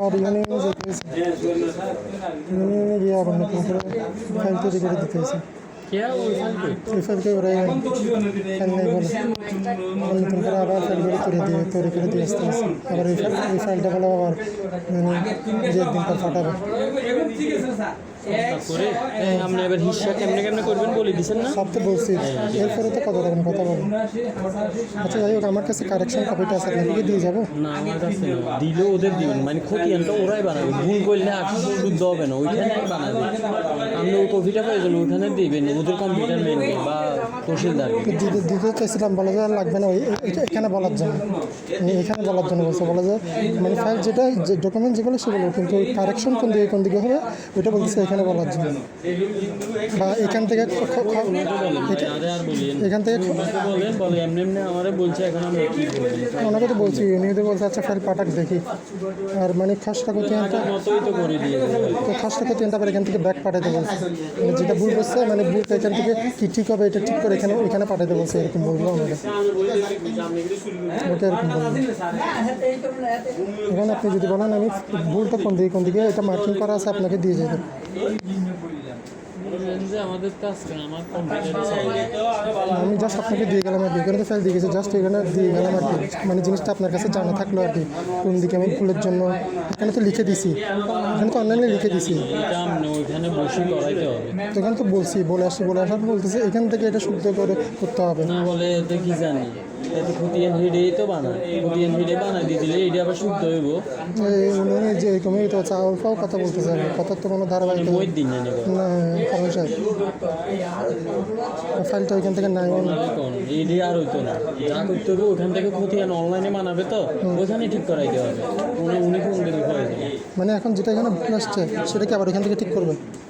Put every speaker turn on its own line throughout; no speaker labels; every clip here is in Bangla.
আর ইউনিয়নে যেতেছে ইউনিয়নে গিয়ে আবার নতুন করে ফাইল তৈরি করে
দিতেছে
ফাইল করে ওরাই ফাইল নেই বলে নতুন করে আবার ফাইল করে তৈরি দিয়ে তৈরি করে দিয়ে আসতে আসে আবার ওই ফাইলটা বলে আবার মানে যে একদিন পর ফাটাবে
তারপরে আপনি এবার হিসাব কেমনে কেমনে করবেন বলে দিছেন না?
সব তো বলছি। এরপরে তো কত রকম কথা বলব? আচ্ছা যাই হোক আমার কাছে কারেকশন কপিটা আছে আপনাকে দিয়ে যাব?
না আমার কাছে না। ওদের দিবেন মানে খতিয়ানটা ওরাই বানাবে। ভুল করলে আসলে শুদ্ধ হবে না ওইখানে বানাবে আপনি ওই কপিটা প্রয়োজন ওইখানে দিবেন ওদের কম্পিউটার মেন বা তহসিলদার
দিতে দিতে চাইছিলাম বলা যায় লাগবে না এখানে বলার জন্য। মানে এখানে বলার জন্য বলছে বলা যায় মানে ফাইল যেটা যে ডকুমেন্ট যেগুলো সেগুলো কিন্তু কারেকশন কোন দিকে কোন দিকে হবে ওইটা বলতেছে এখানে বলার জন্য বা এখান থেকে এখান থেকে
ওনাকে বলছে
তো বলছি উনিও বলছে আচ্ছা ফাইল পাঠাক, দেখি। আর মানে খাসটা করতে
তো
খাসটা করতে আবার এখান থেকে ব্যাক পাঠাতে বলছে। মানে যেটা ভুল করছে মানে ভুলটা এখান থেকে কি ঠিক হবে, এটা ঠিক করে এখানে এখানে পাঠাতে বলছে, এরকম বলব আমাকে। এরকম বলব এখন আপনি যদি বলেন, আমি ভুলটা কোন দিকে কোন দিকে, এটা মার্কিং করা আছে, আপনাকে দিয়ে যাবে
আমাদের তো আজকে আমার
জাস্ট আপনাকে দিয়ে গেলাম আর কি। এখানে তো ফেল দিয়ে গেছে জাস্ট এখানে দিয়ে গেলাম আর কি। মানে জিনিসটা আপনার কাছে জানা থাকল আর কি কোন দিকে আমি ফুলের জন্য। এখানে তো লিখে দিছি এখানে তো অনলাইনে লিখে দিছি। তো এখানে তো বলছি বলে আসি বলে আসার বলতেছে এখান থেকে এটা শুদ্ধ করে করতে হবে।
না বলে জানি এতে খতিয়ান তো বানায় খতিয়ান হেডে বানাই দিয়ে দিলে এটা আবার শুদ্ধ হইব।
এই যে এরকমই তো চাউল ফাও কথা কি। কথার তো কোনো ধারাবাহিক
ওই না
ফাইলটা ওইখান থেকে নাই
কোন? ইডি আর হইতো না। যা করতে হবে ওখান থেকে খতিয়ান অনলাইনে মানাবে তো, ওখানে ঠিক করাইতে হবে। উনি উনি কোন দিকে
মানে এখন যেটা এখানে আসছে, সেটা কি আবার এখান থেকে ঠিক করবে?
এখন এখানে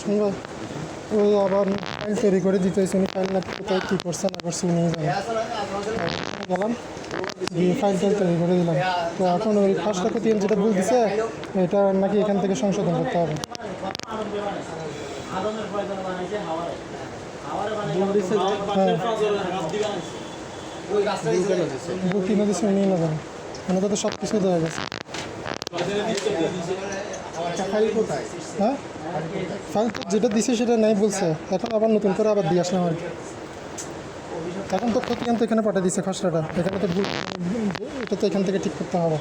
শুনবা ওই আবার ফাইল তৈরি করে দিতে হয়েছে উনি ফাইল না কোথায় কী করছে না করছে উনি গেলাম দিয়ে ফাইল টাইল তৈরি করে দিলাম। তো এখন ওই ফার্স্টটা প্রতি যেটা ভুল দিছে এটা নাকি এখান থেকে সংশোধন করতে হবে। হ্যাঁ। ভুল কিনে দিচ্ছে উনি না জানেন মানে তো সব কিছু দেওয়া গেছে হ্যাঁ ফাইল তো যেটা দিছে সেটা নাই বলছে এখন আবার নতুন করে আবার দিয়ে আসলাম আর কি এখন তো ক্ষতি তো এখানে পাঠিয়ে দিচ্ছে খসড়াটা এখানে তো ভুল এটা তো এখান থেকে ঠিক করতে হবে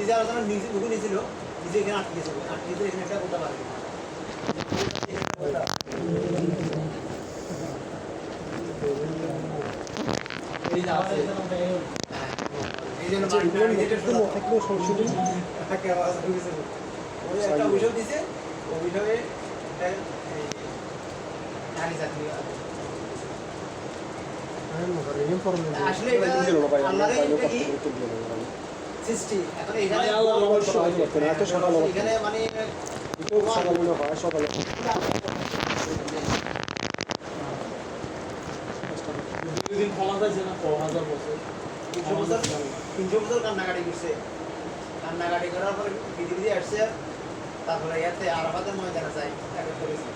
নিজে আলোচনা নিজে ঢুকে নিজে এখানে আটকেছিল আটকে এখানে একটা করতে পারবে এই যে আছে এই জন্য অভিযোগ দিছে অভিযোগে মানে
দুদিন ক্ষমা চাইছে না ছ হাজার বছর।
তিনশো বছর? তিনশো বছর কান্নাকাটি করছে। কান্নাকাটি করার পরে পৃথিবীতে আসছে। তারপরে ইয়াতে আরাফাতের ময়দানে যাই করেছে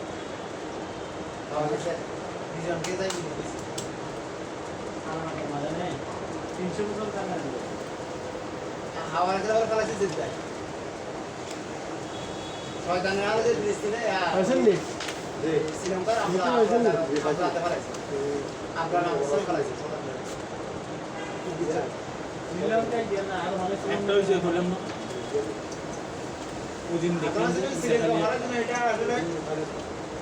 শ্রীলঙ্কার আমরা
একটা হয়েছে বললাম না ওই দিন দেখলাম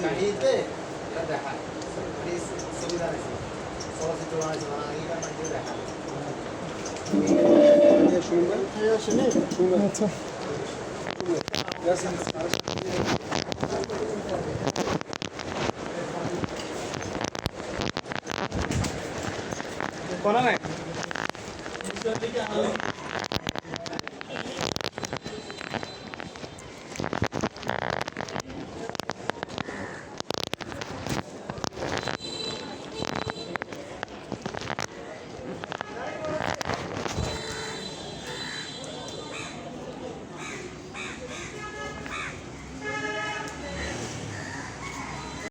কাহিনীতে এটা দেখায় সুবিধা আছে চলচ্চিত্র বানাইছে মানে এইটা মানে দেখায়
আচ্ছা
কোনা নাই